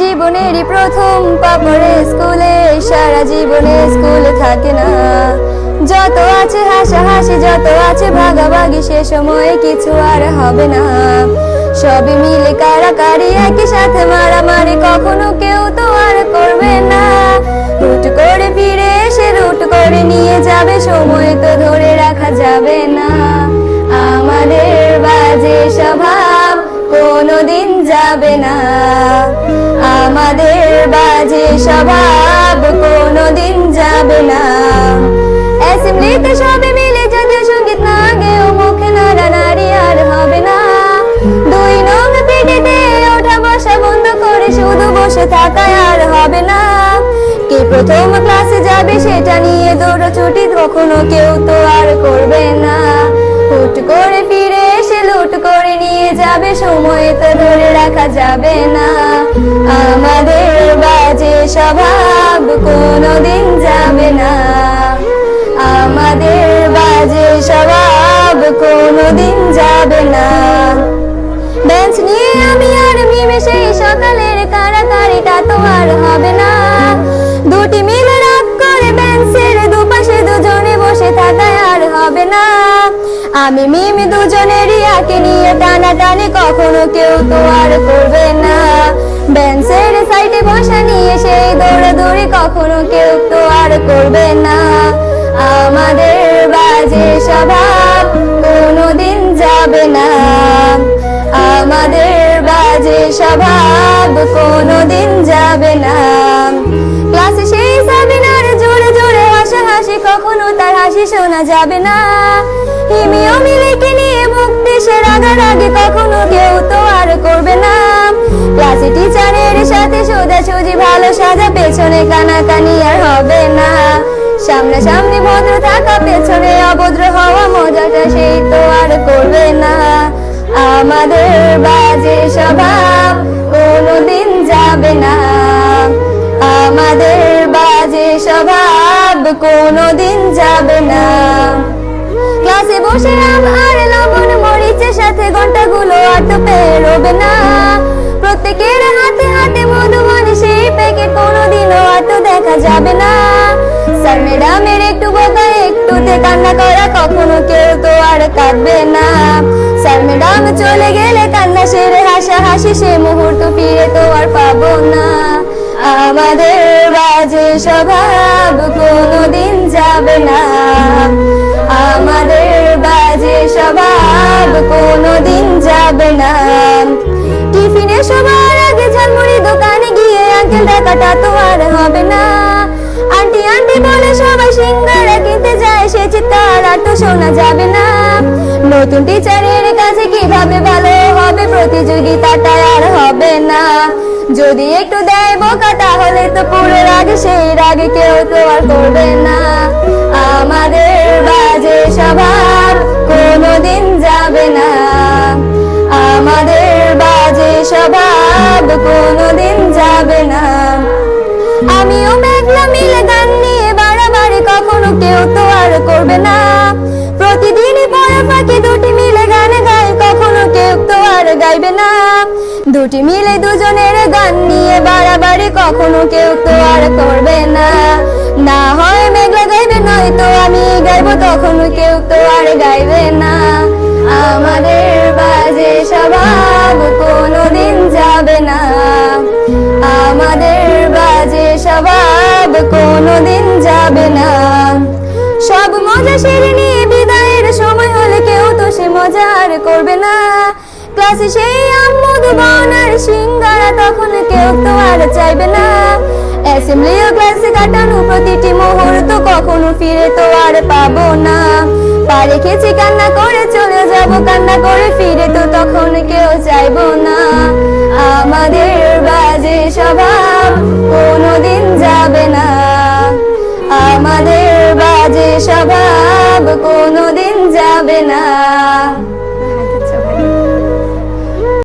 জীবনেরই প্রথম পাপড়ে স্কুলে সারা জীবনে স্কুলে থাকে না। যত আছে হাসাহাসি, যত আছে ভাগাভাগি, সে সময়ে কিছু আর হবে না। সবই মিলে কারাকারি, একই সাথে মারামারি, কখনো কেউ তো আর করবে না। রুট করে ফিরে এসে রুট করে নিয়ে যাবে, সময় তো ধরে রাখা যাবে না। আমাদের বাজে স্বভাব কোনোদিন যাবে না। আমাদের বাজে স্বভাব কোনোদিন যাবে না। অ্যাসেম্বলিতে সবে মিলে জাতীয় সংগীত না গেও মুখে নাড়ানাড়ি আর হবে না। দুই নং পিটিতে ওঠা বসা বন্ধ করে শুধু বসে থাকায় আর হবে না। কে প্রথম ক্লাসে যাবে সেটা নিয়ে দৌড়ছুটি কখনো কেউ তো আর করবে না। যাবে না। আমাদের বাজে স্বভাব কোনোদিন যাবে না। আমাদের বাজে স্বভাব কোনোদিন যাবে না। আমি মিমি দুজনের ইয়াকে নিয়ে টানা টানে কখনো কেউ তো আর করবে না। বেঞ্চের সাইডে বসা নিয়ে সেই দৌড়াদৌড়ি কখনো কেউ তো আর করবে না। আমাদের হাসাহাসি কখনো তার হাসি শোনা যাবে না। হিমিও মিলিকে নিয়ে মুক্তি সে রাগারাগি কখনো কেউ তো আর করবে না। ক্লাসে টিচারের সাথে সোজাসুজি ভালো সাজা, পেছনে কানাকানি আর হবে না। সামনে সামনে ভদ্র থাকা, পেছনে অভদ্র হওয়া মজাটা সেই তো আর করবে না। আমাদের বাজে কোনোদিন যাবে না। ক্লাসে বসে আম আর লবণ মরিচের সাথে ঘন্টাগুলো তো পেরোবে না। প্রত্যেকের হাতে হাতে মধুবনী সেই প্যাকেট কোনোদিনও আর দেখা যাবে না। স্যার, ম্যাডামের একটু বোকা একটুতে কান্না করা কখনো কেউ তো আর কাঁদবে না। স্যার, ম্যাডাম চলে গেলে কান্না সেরে হাসা হাসি সে মুহূর্ত ফিরে তো আর পাবো না। আমাদের বাজে যাবে না। আমাদের বাজে স্বভাব কোনোদিন যাবে না। টিফিনে সবার আগে ঝালমুড়ি দোকানে গিয়ে আঙ্কেল টাকাটা তো আর হবে না। আন্টি আন্টি বলে সবাই সিঙ্গারা কিনতে যায়, সে চিৎকার আর তো শোনা যাবে না। নতুন টিচারের কাছে কীভাবে ভালো হবে প্রতিযোগিতাটা আর হবে না। যদি একটু দেয় বোকা, তাহলে তো পুরো রাগ, সেই রাগ কেউ তো আর করবে না। আমাদের বাজে স্বভাব কোনোদিন যাবে না। আমাদের বাজে স্বভাব কোনোদিন যাবে না। আমিও মেঘলা মিলে গান নিয়ে বাড়াবাড়ি কখনো কেউ তো আর করবে না। প্রতিদিনই পড়া ফাঁকি দুটি মিলে গান গাই, কখনো কেউ তো আর গাইবে না। দুটি মিলে দুজনের গান নিয়ে বাড়াবাড়ি কখনো কেউ তো আর করবে না। না হয় আর গাইবে না। আমাদের বাজে স্বভাব কোনোদিন যাবে না। আমাদের বাজে স্বভাব কোনোদিন যাবে না। সব মজা সেরে নিয়ে বিদায়ের সময় হলে কেউ তো সে মজা আর করবে না। ক্লাসে সেই আম্মুদ বনার সিঙ্গারা তখন কেউ তো আর চাইবে না। অ্যাসেম্বলি ও ক্লাসে কাটানো প্রতিটি মুহূর্ত কখনো ফিরে তো আর পাবো না। পা রেখেছি কান্না করে চলে যাব, কান্না করে ফিরে তো তখন কেউ চাইব না। আমাদের বাজে স্বভাব কোনোদিন যাবে না। আমাদের বাজে স্বভাব কোনোদিন যাবে না।